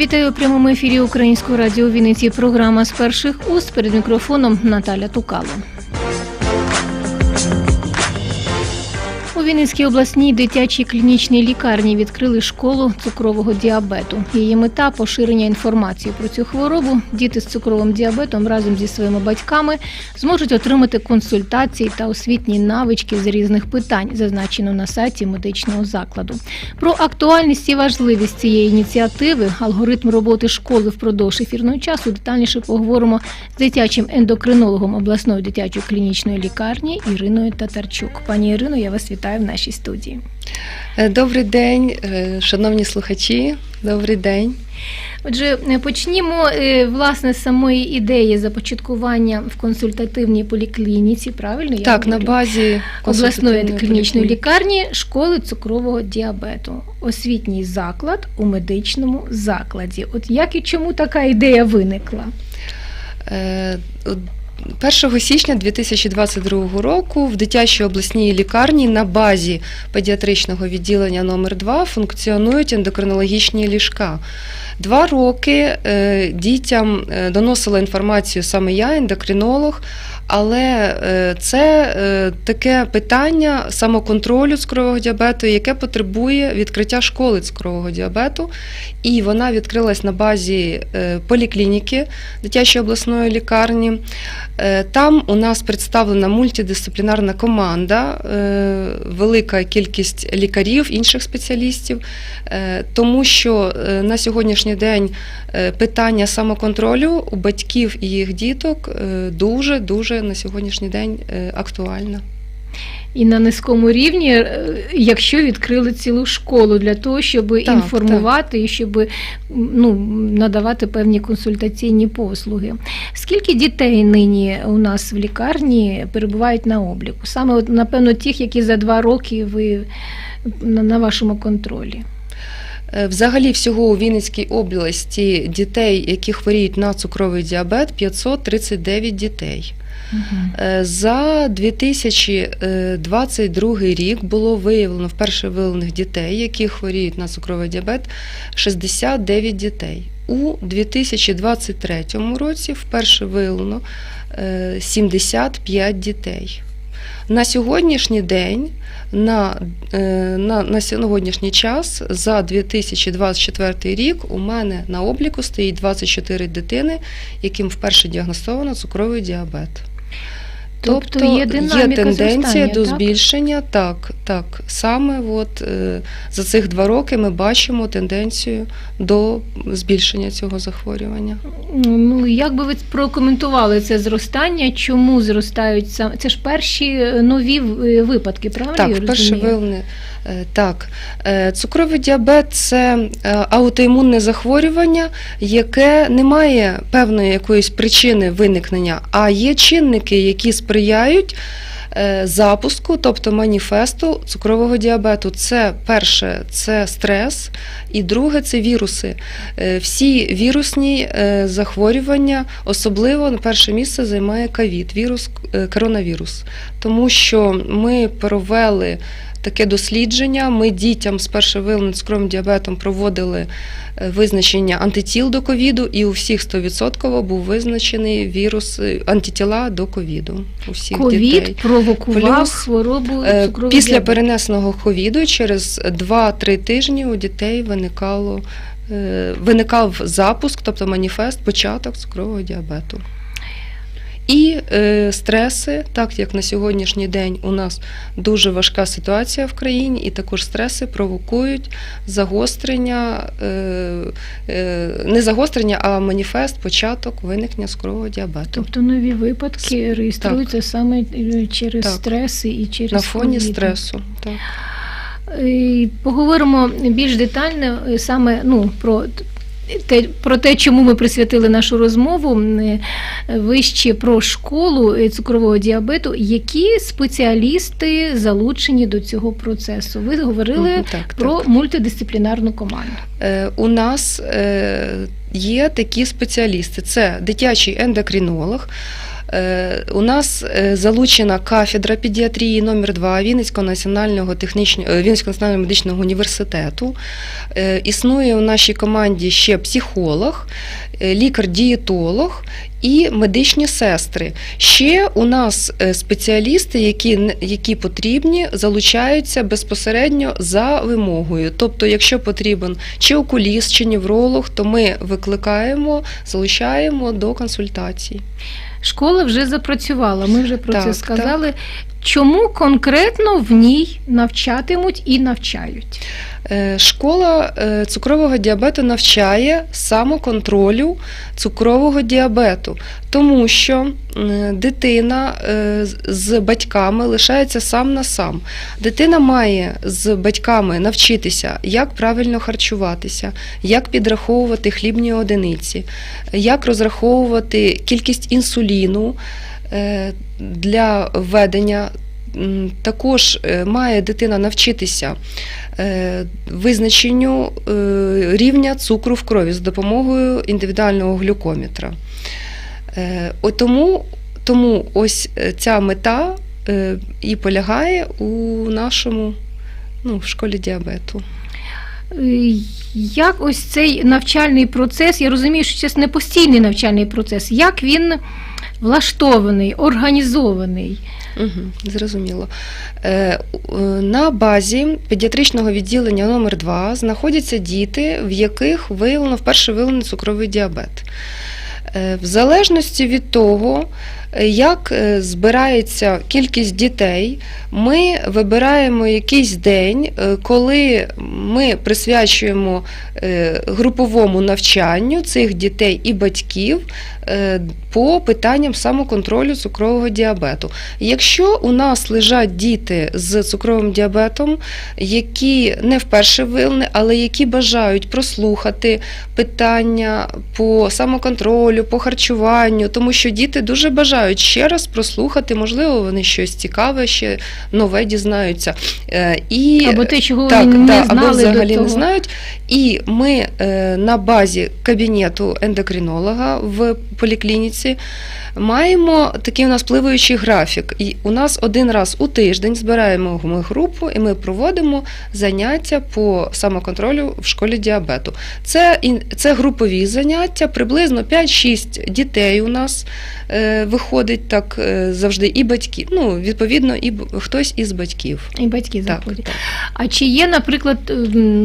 Вітаю у прямому ефірі Українського радіо Вінниці. Програма з перших уст перед мікрофоном Наталя Тукало. Вінницькій обласній дитячій клінічній лікарні відкрили школу цукрового діабету. Її мета поширення інформації про цю хворобу. Діти з цукровим діабетом разом зі своїми батьками зможуть отримати консультації та освітні навички з різних питань, зазначено на сайті медичного закладу. Про актуальність і важливість цієї ініціативи, алгоритм роботи школи впродовж ефірного часу детальніше поговоримо з дитячим ендокринологом обласної дитячої клінічної лікарні Іриною Татарчук. Пані Ірино, я вас вітаю в нашій студії. Е, Добрий день, е, шановні слухачі. Добрий день. Отже, е, почнімо власне з самої ідеї започаткування в консультативній поліклініці. Правильно я так, на базі обласної клінічної лікарні школи цукрового діабету. Освітній заклад у медичному закладі. От як і чому така ідея виникла? Е, от 1 січня 2022 року в дитячій обласній лікарні на базі педіатричного відділення номер 2 функціонують ендокринологічні ліжка. Два роки е, дітям е, доносила інформацію саме я, ендокринолог, але е, це таке питання самоконтролю цукрового діабету, яке потребує відкриття школи цукрового діабету. І вона відкрилась на базі поліклініки дитячої обласної лікарні. Там у нас представлена мультидисциплінарна команда, велика кількість лікарів, інших спеціалістів, тому що на сьогоднішній день е, питання самоконтролю у батьків і їх діток дуже дуже на сьогоднішній день е, актуальне. І на низькому рівні, е, якщо відкрили цілу школу для того, щоб Так, інформувати і щоб ну, надавати певні консультаційні послуги. Скільки дітей нині у нас в лікарні перебувають на обліку? Саме напевно, тих, які за два роки ви на вашому контролі. Е, Взагалі, всього у Вінницькій області дітей, які хворіють на цукровий діабет, 539 дітей. Е, За 2022 рік було виявлено вперше виявлених дітей, які хворіють на цукровий діабет, 69 дітей. У 2023 році вперше виявлено е, 75 дітей. На сьогоднішній день, на, е, на, на сьогоднішній час, за 2024 рік, у мене на обліку стоїть 24 дитини, яким вперше діагностовано цукровий діабет. Тобто є динаміка тенденція зростання, до так? збільшення. Так, так. Саме от, е, за цих два роки ми бачимо тенденцію до збільшення цього захворювання. Ну, як би ви прокоментували це зростання? Чому зростають саме? Це ж перші нові випадки, правильно? Так, перше розумію? Е, Так, Е, цукровий діабет це е, аутоімунне захворювання, яке не має певної якоїсь причини виникнення, а є чинники, які сприяють. Запуску, тобто маніфесту цукрового діабету, це перше це стрес, і друге це віруси. Всі вірусні захворювання, особливо на перше місце займає ковід, вірус, коронавірус. Тому що ми провели таке дослідження. Ми дітям з першим першовиленим цукровим діабетом проводили е, визначення антитіл до ковіду, і у всіх 100% був визначений вірус е, антитіла до ковіду. У всіх дітей. провокував Плюс, хворобу Е, цукрового Після діабету. перенесеного ковіду через 2-3 тижні у дітей виникало. Виникав запуск, тобто маніфест, початок цукрового діабету. І е, стреси, так як на сьогоднішній день у нас дуже важка ситуація в країні, і також стреси провокують загострення, е, е, не загострення, а маніфест, початок виникнення цукрового діабету. Тобто нові випадки реєструються саме е, через Так. стреси і через На фоні ковід. стресу. Так. Е, Поговоримо більш детально е, саме ну, про про те, чому ми присвятили нашу розмову е, вище про школу е, цукрового діабету. Які спеціалісти залучені до цього процесу? Ви говорили так, про так. мультидисциплінарну команду. Е, У нас е, є такі спеціалісти: це дитячий ендокринолог. Е, У нас е, залучена кафедра педіатрії номер 2 Вінницького національного технічного е, Вінницького національного медичного університету. Існує у нашій команді ще психолог, лікар-дієтолог і медичні сестри. Ще у нас спеціалісти, які, які потрібні, залучаються безпосередньо за вимогою. Тобто, якщо потрібен чи окуліст, чи невролог, то ми викликаємо, залучаємо до консультацій. Школа вже запрацювала. Ми вже про це Так, сказали. Чому конкретно в ній навчатимуть і навчають? Е, Школа е, цукрового діабету навчає самоконтролю цукрового діабету, тому що дитина е, з- батьками лишається сам на сам. Дитина має з батьками навчитися, як правильно харчуватися, як підраховувати хлібні одиниці, як розраховувати кількість інсуліну для введення. М, Також е, має дитина навчитися е, визначенню е, рівня цукру в крові за допомогою індивідуального глюкометра. Е, Тому, тому ось е, ця мета е, і полягає у нашому ну, в школі діабету. Е, Як ось цей навчальний процес, я розумію, що це не постійний навчальний процес, як він влаштований, організований? Угу, зрозуміло. Е, на базі педіатричного відділення номер 2 знаходяться діти, в яких виявлено вперше виявлений цукровий діабет. Е, В залежності від того, як е, збирається кількість дітей, ми вибираємо якийсь день, е, коли ми присвячуємо е, груповому навчанню цих дітей і батьків по питанням самоконтролю цукрового діабету. Якщо у нас лежать діти з цукровим діабетом, які не вперше виявлені, але які бажають прослухати питання по самоконтролю, по харчуванню, тому що діти дуже бажають ще раз прослухати, можливо, вони щось цікаве, ще нове дізнаються. Е, І Або те, чого так, вони не так, знали або взагалі до того. не знають. І ми е, на базі кабінету ендокринолога в поліклініці маємо такий у нас пливаючий графік. І у нас один раз у тиждень збираємо ми групу і ми проводимо заняття по самоконтролю в школі діабету. Це, це групові заняття, приблизно 5-6 дітей у нас е, виходить так е, завжди, і батьки. Ну, відповідно, і хтось із батьків. І батьки Так, заходять. так. А чи є, наприклад,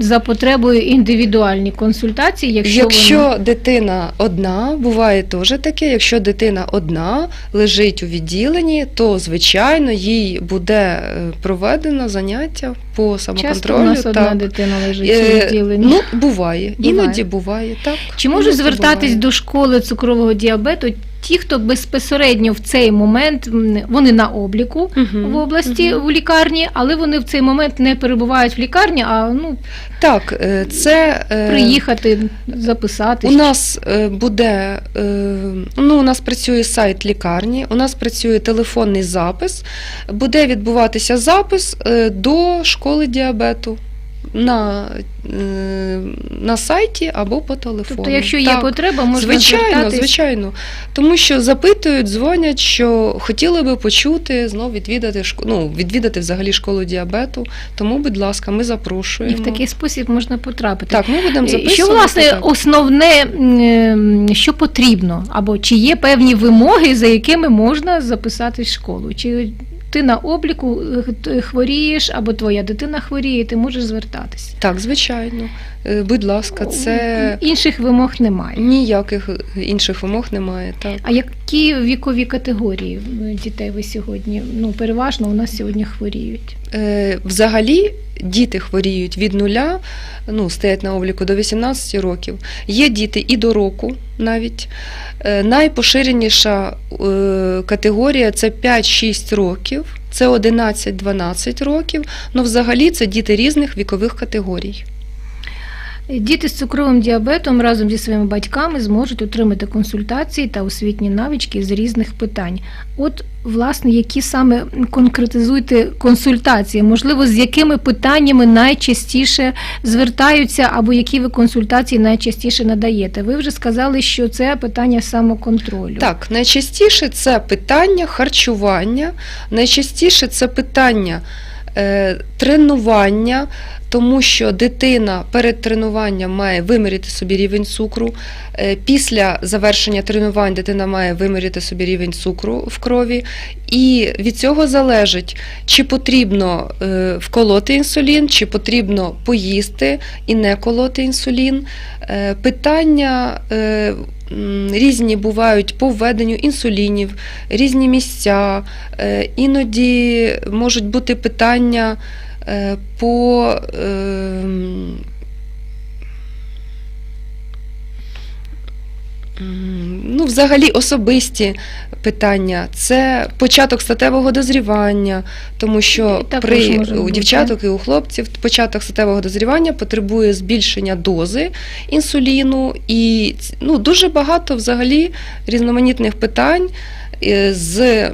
за потребою індивідуальні консультації, якщо, Якщо, вони... дитина одна, буває теж таке, якщо дитина одна лежить у відділенні, то звичайно їй буде е, проведено заняття по часто у нас одна дитина лежить у Е, відділенні? Ну, буває. Буває. Іноді буває, так. Чи можуть звертатись буває. до школи цукрового діабету ті, хто безпосередньо в цей момент вони на обліку Мгм, в області мгм. в лікарні, але вони в цей момент не перебувають в лікарні, а ну Так, е, це е, приїхати, записатись. У нас е, буде ну, у нас працює сайт лікарні, у нас працює телефонний запис. Буде відбуватися запис до школи діабету на, е, на сайті або по телефону. Тобто, якщо є Так. потреба, можна звичайно, звертатись. звичайно. Тому що запитують, дзвонять, що хотіли би почути, знов відвідати ну, відвідати взагалі школу діабету. Тому, будь ласка, ми запрошуємо. І в такий спосіб можна потрапити. Так, ми будемо записувати. Що власне так. основне, що потрібно, або чи є певні вимоги, за якими можна записатись в школу? Чи ти на обліку е, хворієш, або твоя дитина хворіє, ти можеш звертатись? Так, звичайно. Е, Будь ласка, це інших вимог немає. ніяких інших вимог немає. Так. А які вікові категорії е, дітей ви сьогодні? Ну, переважно у нас сьогодні хворіють. Е, Взагалі діти хворіють від нуля, ну, стоять на обліку до 18 років. Є діти і до року навіть. Е, Найпоширеніша е, категорія це 5-6 років, це 11-12 років. Ну, взагалі це діти різних вікових категорій. Діти з цукровим діабетом разом зі своїми батьками зможуть отримати консультації та освітні навички з різних питань. От, власне, які саме конкретизуйте консультації, можливо, з якими питаннями найчастіше звертаються, або які ви консультації найчастіше надаєте? Ви вже сказали, що це питання самоконтролю. Так, найчастіше це питання харчування, найчастіше це питання е, тренування, тому що дитина перед тренуванням має виміряти собі рівень цукру. Е, після завершення тренувань дитина має виміряти собі рівень цукру в крові. І від цього залежить, чи потрібно е, вколоти інсулін, чи потрібно поїсти і не колоти інсулін. Е, питання. Різні бувають по введенню інсулінів, різні місця. Іноді можуть бути питання по ем, ну, взагалі особисті питання. Це початок статевого дозрівання, тому що при у бути. дівчаток і у хлопців початок статевого дозрівання потребує збільшення дози інсуліну, і ну, дуже багато взагалі різноманітних питань е, з,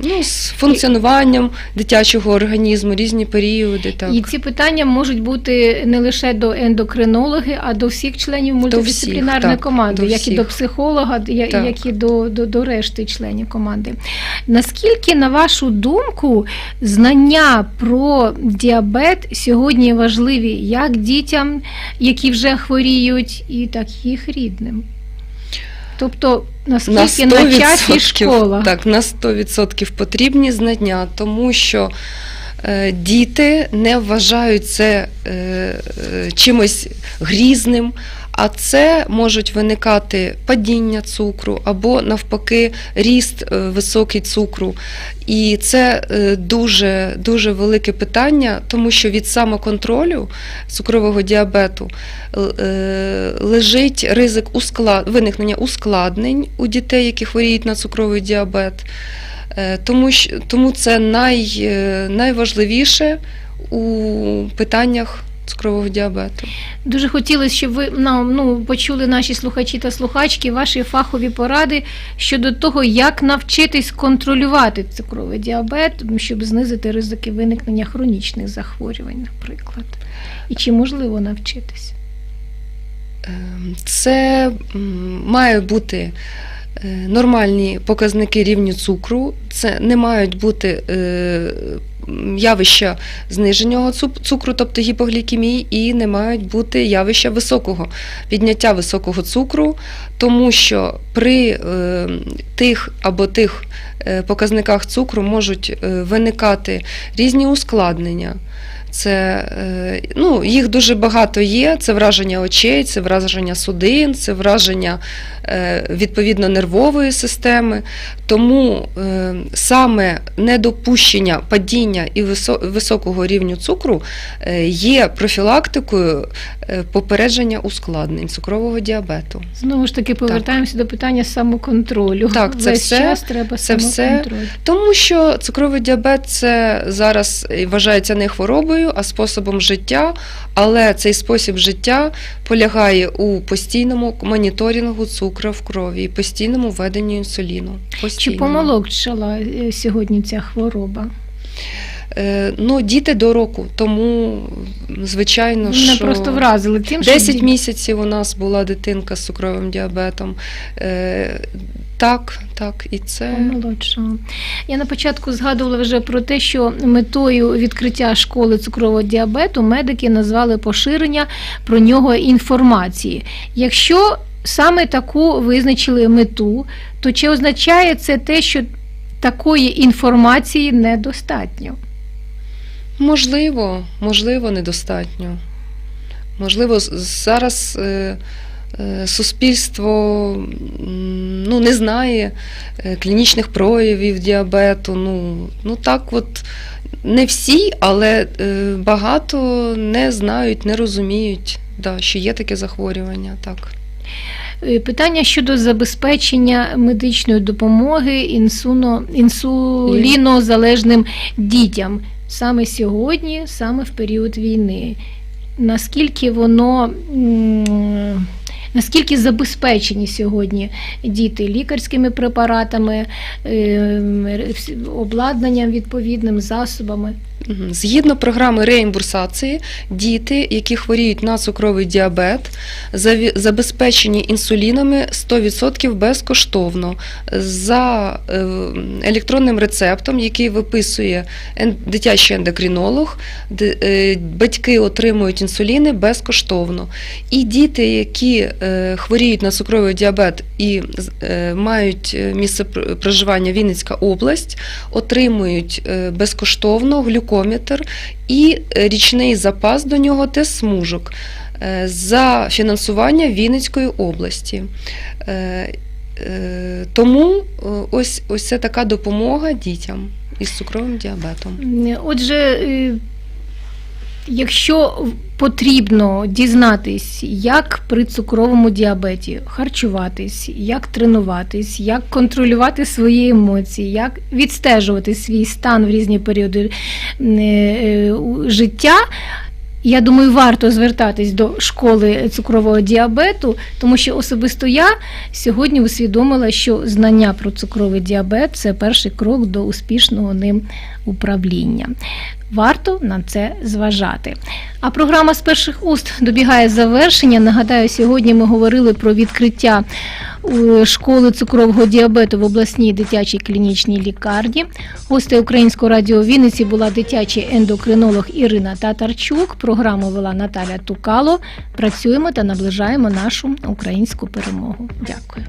ну, з функціонуванням дитячого організму, різні періоди. Так. І ці питання можуть бути не лише до ендокринологи, а до всіх членів мультидисциплінарної так, команди, до як і до психолога, Так. як і до, до, до решти членів команди. Наскільки, на вашу думку, знання про діабет сьогодні важливі як дітям, які вже хворіють, і так їх рідним? Тобто, наскільки на, часі школа? Так, на 100% потрібні знання, тому що е, діти не вважають це е, е, чимось грізним, а це можуть виникати падіння цукру або навпаки ріст е, високий цукру. І це е, дуже, дуже велике питання, тому що від самоконтролю цукрового діабету е, лежить ризик виникнення ускладнень у дітей, які хворіють на цукровий діабет. Тому, тому це най, найважливіше у питаннях цукрового діабету. Дуже хотілося, щоб ви нам ну, почули наші слухачі та слухачки ваші фахові поради щодо того, як навчитись контролювати цукровий діабет, щоб знизити ризики виникнення хронічних захворювань, наприклад. І чи можливо навчитись? Ем, Це має бути нормальні показники рівню цукру, це не мають бути е, явища зниженого цукру, тобто гіпоглікемії, і не мають бути явища високого підняття високого цукру, тому що при е, тих або тих е, показниках цукру можуть е, виникати різні ускладнення. Це е, ну, їх дуже багато є. Це враження очей, це враження судин, це враження е, відповідно нервової системи. Тому е, саме недопущення падіння і високого рівню цукру є профілактикою попередження ускладнень цукрового діабету. Знову ж таки, повертаємося до питання самоконтролю. Так, це Весь все- час треба це все. Тому що цукровий діабет це зараз вважається не хворобою, а способом життя. Але цей спосіб життя полягає у постійному моніторингу цукру в крові і постійному введенню інсуліну. Чи Постійному. помолодшала е, сьогодні ця хвороба? Е, ну, діти до року, тому звичайно, Мене що просто вразили тим, 10 ді- місяців у нас була дитинка з цукровим діабетом. Так, так, і це. Помолодшала. Я на початку згадувала вже про те, що метою відкриття школи цукрового діабету медики назвали поширення про нього інформації. Якщо саме таку визначили мету, то чи означає це те, що такої інформації недостатньо? Можливо, можливо, недостатньо. Можливо, зараз е, суспільство ну, не знає е, клінічних проявів діабету. Ну, ну так от не всі, але е, багато не знають, не розуміють, да, що є таке захворювання. Так. Е, Питання щодо забезпечення медичної допомоги інсуно, інсулінозалежним дітям саме сьогодні, саме в період війни. наскільки воно. Наскільки забезпечені сьогодні діти лікарськими препаратами, ем, обладнанням відповідним засобами? Згідно програми реімбурсації, діти, які хворіють на цукровий діабет, забезпечені інсулінами 100% безкоштовно за е, електронним рецептом, який виписує дитячий ендокринолог. е, Батьки отримують інсуліни безкоштовно. І діти, які е, хворіють на цукровий діабет і мають місце проживання Вінницька область, отримують безкоштовно глюкометр і е, річний запас до нього тест смужок е, за фінансування Вінницької області. Е, Тому ось, ось це така допомога дітям із цукровим діабетом. Отже, якщо потрібно дізнатись, як при цукровому діабеті харчуватись, як тренуватись, як контролювати свої емоції, як відстежувати свій стан в різні періоди е, е, життя. Я думаю, варто звертатись до школи цукрового діабету, тому що особисто я сьогодні усвідомила, що знання про цукровий діабет це перший крок до успішного ним управління. Варто на це зважати. А програма з перших уст добігає завершення. Нагадаю, сьогодні ми говорили про відкриття е, школи цукрового діабету в обласній дитячій клінічній лікарні. Гостею Українського радіо Вінниці була дитячий ендокринолог Ірина Татарчук. Програму вела Наталя Тукало. Працюємо та наближаємо нашу українську перемогу. Дякую.